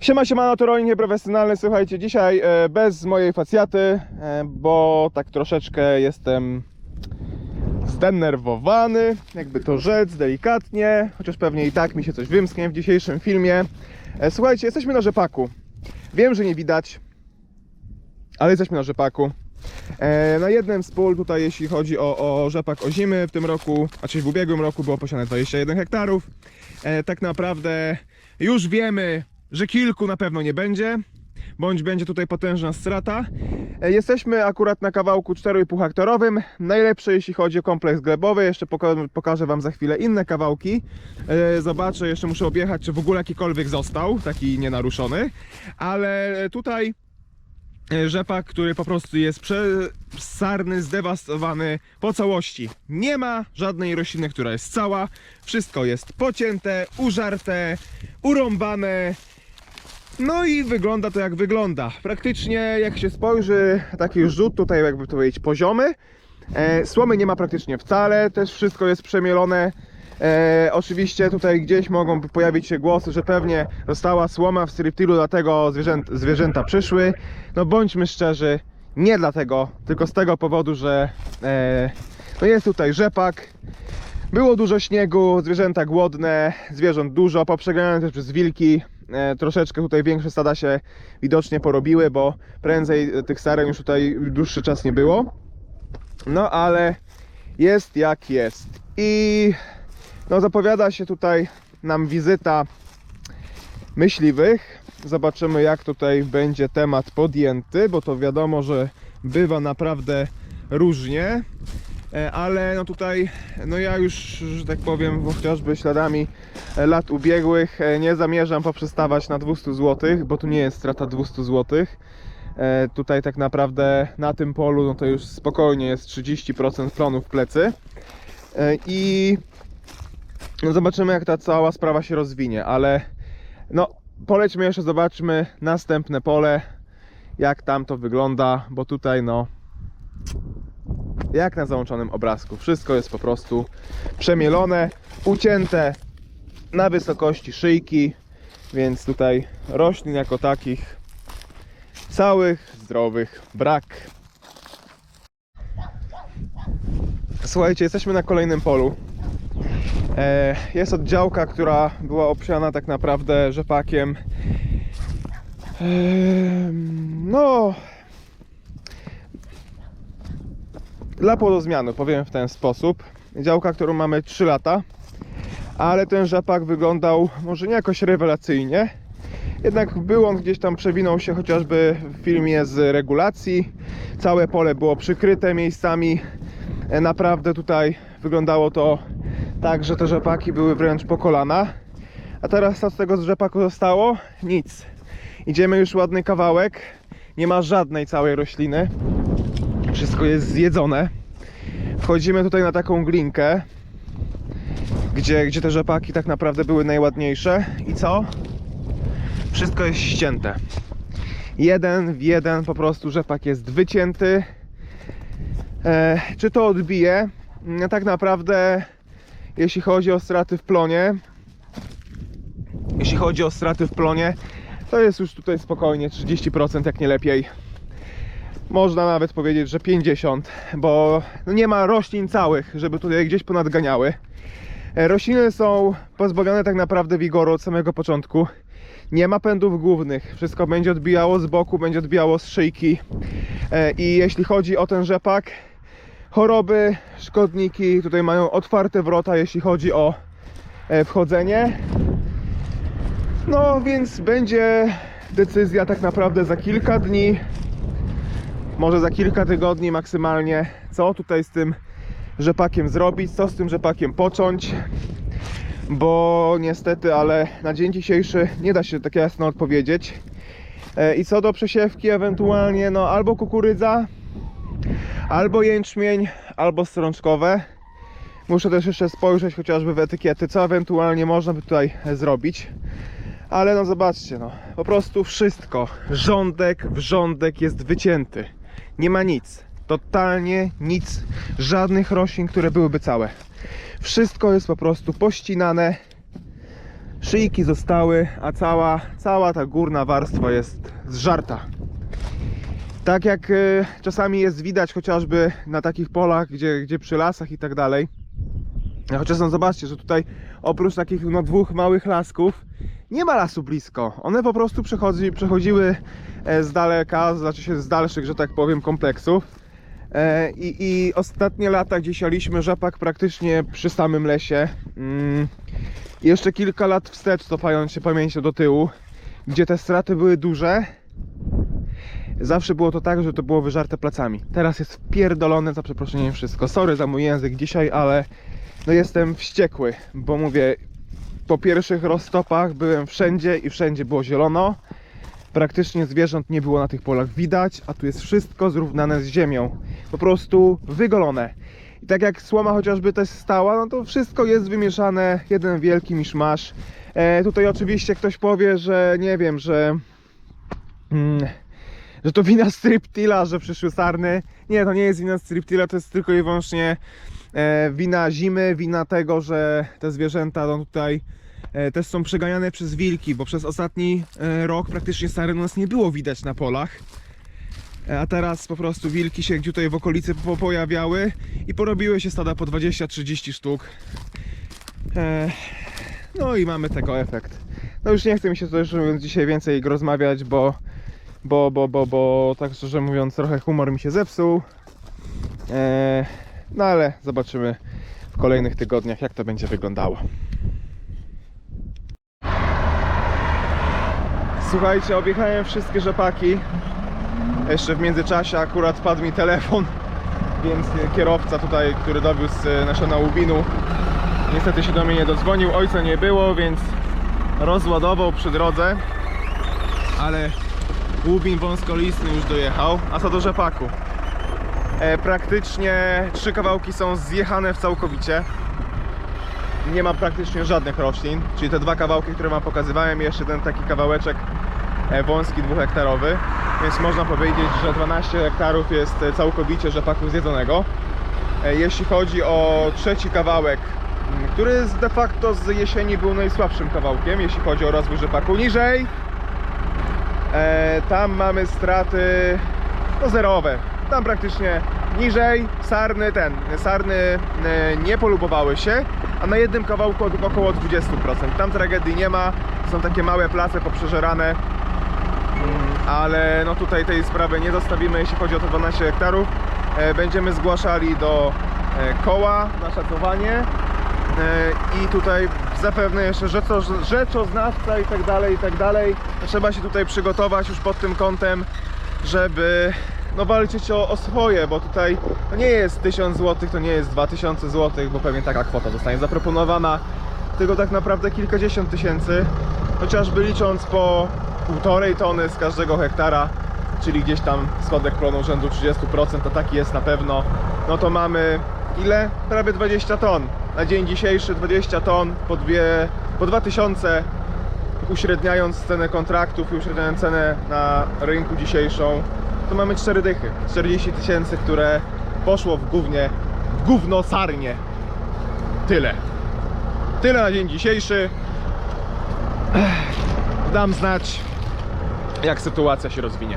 Siema, siema, to rolnik nieprofesjonalny. Słuchajcie, dzisiaj e, bez mojej facjaty, e, bo tak troszeczkę jestem zdenerwowany, jakby to rzec delikatnie, chociaż pewnie i tak mi się coś wymsknie w dzisiejszym filmie. E, Słuchajcie, jesteśmy na rzepaku. Wiem, że nie widać, ale jesteśmy na rzepaku. Na jednym z pól tutaj, jeśli chodzi o, o rzepak w tym roku, a czyli w ubiegłym roku było posiane 21 hektarów. Tak naprawdę już wiemy, że kilku na pewno nie będzie, bądź będzie tutaj potężna strata. E, Jesteśmy akurat na kawałku 4,5 hektarowym, najlepszy jeśli chodzi o kompleks glebowy, jeszcze poka- pokażę Wam za chwilę inne kawałki. E, Zobaczę, jeszcze muszę objechać, czy w ogóle jakikolwiek został, taki nienaruszony, ale tutaj e, rzepak, który po prostu jest przesarny, zdewastowany po całości. Nie ma żadnej rośliny, która jest cała. Wszystko jest pocięte, użarte, urąbane. No i wygląda to jak wygląda. Praktycznie jak się spojrzy, taki rzut tutaj jakby to powiedzieć poziomy. E, słomy nie ma praktycznie wcale, też wszystko jest przemielone. E, oczywiście tutaj gdzieś mogą pojawić się głosy, że pewnie została słoma w striptilu, dlatego zwierzęt, zwierzęta przyszły. No bądźmy szczerzy, nie dlatego, tylko z tego powodu, że e, no jest tutaj rzepak. Było dużo śniegu, zwierzęta głodne, zwierząt dużo, poprzeganiane też przez wilki. E, troszeczkę tutaj większe stada się widocznie porobiły, bo prędzej tych saren już tutaj dłuższy czas nie było. No ale jest jak jest. I no zapowiada się tutaj nam wizyta myśliwych. Zobaczymy jak tutaj będzie temat podjęty, bo to wiadomo, że bywa naprawdę różnie. E, Ale no tutaj, no ja już, że tak powiem, chociażby śladami e, lat ubiegłych e, nie zamierzam poprzestawać na 200 zł, bo tu nie jest strata 200 zł. Tutaj tak naprawdę na tym polu no to już spokojnie jest 30% plonu w plecy. I no zobaczymy jak ta cała sprawa się rozwinie, ale no polećmy jeszcze, zobaczmy następne pole, jak tam to wygląda, bo tutaj no jak na załączonym obrazku. Wszystko jest po prostu przemielone, ucięte na wysokości szyjki, więc tutaj roślin jako takich całych, zdrowych brak. Słuchajcie, jesteśmy na kolejnym polu. E, Jest oddziałka, która była obsiana tak naprawdę rzepakiem. Em, No, dla płodozmianu, powiem w ten sposób. Działka, którą mamy 3 lata, ale ten rzepak wyglądał może nie jakoś rewelacyjnie. Jednak był on gdzieś tam, przewinął się chociażby w filmie z regulacji. Całe pole było przykryte miejscami. E, Naprawdę tutaj wyglądało to tak, że te rzepaki były wręcz po kolana. A teraz co z tego rzepaku zostało? Nic. Idziemy już ładny kawałek. Nie ma żadnej całej rośliny. Wszystko jest zjedzone. Wchodzimy tutaj na taką glinkę, gdzie, gdzie te rzepaki tak naprawdę były najładniejsze. I co? Wszystko jest ścięte. Jeden w jeden po prostu rzepak jest wycięty. E, czy to odbije? No, tak naprawdę, jeśli chodzi o straty w plonie, jeśli chodzi o straty w plonie, to jest już tutaj spokojnie 30%, jak nie lepiej można nawet powiedzieć, że 50, bo no nie ma roślin całych, żeby tutaj gdzieś ponadganiały. E, Rośliny są pozbawione tak naprawdę wigoru od samego początku. Nie ma pędów głównych, wszystko będzie odbijało z boku, będzie odbijało z szyjki. E, I jeśli chodzi o ten rzepak, choroby, szkodniki tutaj mają otwarte wrota, jeśli chodzi o e, wchodzenie. No więc będzie decyzja tak naprawdę za kilka dni, może za kilka tygodni maksymalnie, co tutaj z tym rzepakiem zrobić, co z tym rzepakiem począć, bo niestety, ale na dzień dzisiejszy nie da się tak jasno odpowiedzieć. E, I co do przesiewki, ewentualnie no albo kukurydza, albo jęczmień, albo strączkowe. Muszę też jeszcze spojrzeć chociażby w etykiety, co ewentualnie można by tutaj zrobić. Ale no zobaczcie, no po prostu wszystko, rządek w rządek jest wycięty. Nie ma nic, totalnie nic, żadnych roślin, które byłyby całe. Wszystko jest po prostu pościnane. Szyjki zostały, a cała, cała ta górna warstwa jest zżarta. Tak jak y, czasami jest widać chociażby na takich polach, gdzie, gdzie przy lasach i tak dalej. Chociaż no zobaczcie, że tutaj oprócz takich no, dwóch małych lasków nie ma lasu blisko. One po prostu przechodzi, przechodziły e, z daleka, znaczy się z dalszych, że tak powiem, kompleksów. E, I, I ostatnie lata, gdzie sialiśmy rzepak praktycznie przy samym lesie. Mm, i jeszcze kilka lat wstecz, cofając się pamięcią do tyłu, gdzie te straty były duże, zawsze było to tak, że to było wyżarte placami. Teraz jest wpierdolone, za przeproszeniem, wszystko. Sorry za mój język dzisiaj, ale no jestem wściekły, bo mówię, po pierwszych roztopach byłem wszędzie i wszędzie było zielono. Praktycznie zwierząt nie było na tych polach widać, a tu jest wszystko zrównane z ziemią. Po prostu wygolone. I tak jak słoma chociażby też stała, no to wszystko jest wymieszane, jeden wielki miszmasz. E, tutaj oczywiście ktoś powie, że nie wiem, że... Mm, że to wina Striptila, że przyszły sarny. Nie, to nie jest wina Striptila, to jest tylko i wyłącznie e, wina zimy, wina tego, że te zwierzęta no tutaj też są przeganiane przez wilki, bo przez ostatni e, rok praktycznie u nas nie było widać na polach. E, A teraz po prostu wilki się tutaj w okolicy po- pojawiały i porobiły się stada po 20-30 sztuk. E, No i mamy tego efekt. No już nie chcę mi się też mówiąc dzisiaj więcej rozmawiać, bo bo, bo, bo, bo tak szczerze mówiąc trochę humor mi się zepsuł. E, No ale zobaczymy w kolejnych tygodniach jak to będzie wyglądało. Słuchajcie, objechałem wszystkie rzepaki. Jeszcze w międzyczasie akurat padł mi telefon, więc kierowca tutaj, który dowiózł e, naszego łubinu, niestety się do mnie nie dodzwonił. Ojca nie było, więc rozładował przy drodze, ale Łubin wąskolistny już dojechał. A co do rzepaku? E, praktycznie trzy kawałki są zjechane w całkowicie. Nie ma praktycznie żadnych roślin, czyli te dwa kawałki, które wam pokazywałem, jeszcze ten taki kawałeczek wąski dwuhektarowy, więc można powiedzieć, że 12 hektarów jest e, całkowicie rzepaku zjedzonego. E, Jeśli chodzi o trzeci kawałek, m, który de facto z jesieni był najsłabszym kawałkiem, jeśli chodzi o rozwój rzepaku, niżej e, tam mamy straty no zerowe. Tam praktycznie niżej sarny ten, sarny e, nie polubowały się, a na jednym kawałku około 20%. Tam tragedii nie ma, są takie małe place poprzeżerane, Mm, ale no tutaj tej sprawy nie zostawimy, jeśli chodzi o te 12 hektarów. E, Będziemy zgłaszali do e, koła na szacowanie E, i tutaj zapewne jeszcze rzeczo, rzeczoznawca i tak dalej, i tak dalej. Trzeba się tutaj przygotować już pod tym kątem, żeby no walczyć o, o swoje, bo tutaj to nie jest 1000 zł, to nie jest 2000 zł, bo pewnie taka kwota zostanie zaproponowana, tylko tak naprawdę kilkadziesiąt tysięcy, chociażby licząc po półtorej tony z każdego hektara, czyli gdzieś tam spadek plonu rzędu 30%, to taki jest na pewno, no to mamy ile? Prawie 20 ton. Na dzień dzisiejszy 20 ton po, dwie, po 2000 uśredniając cenę kontraktów i uśredniając cenę na rynku dzisiejszą, to mamy 4 dychy. 40 tysięcy, które poszło w gównie, w gówno sarnie. Tyle. Tyle na dzień dzisiejszy. Dam znać, jak sytuacja się rozwinie.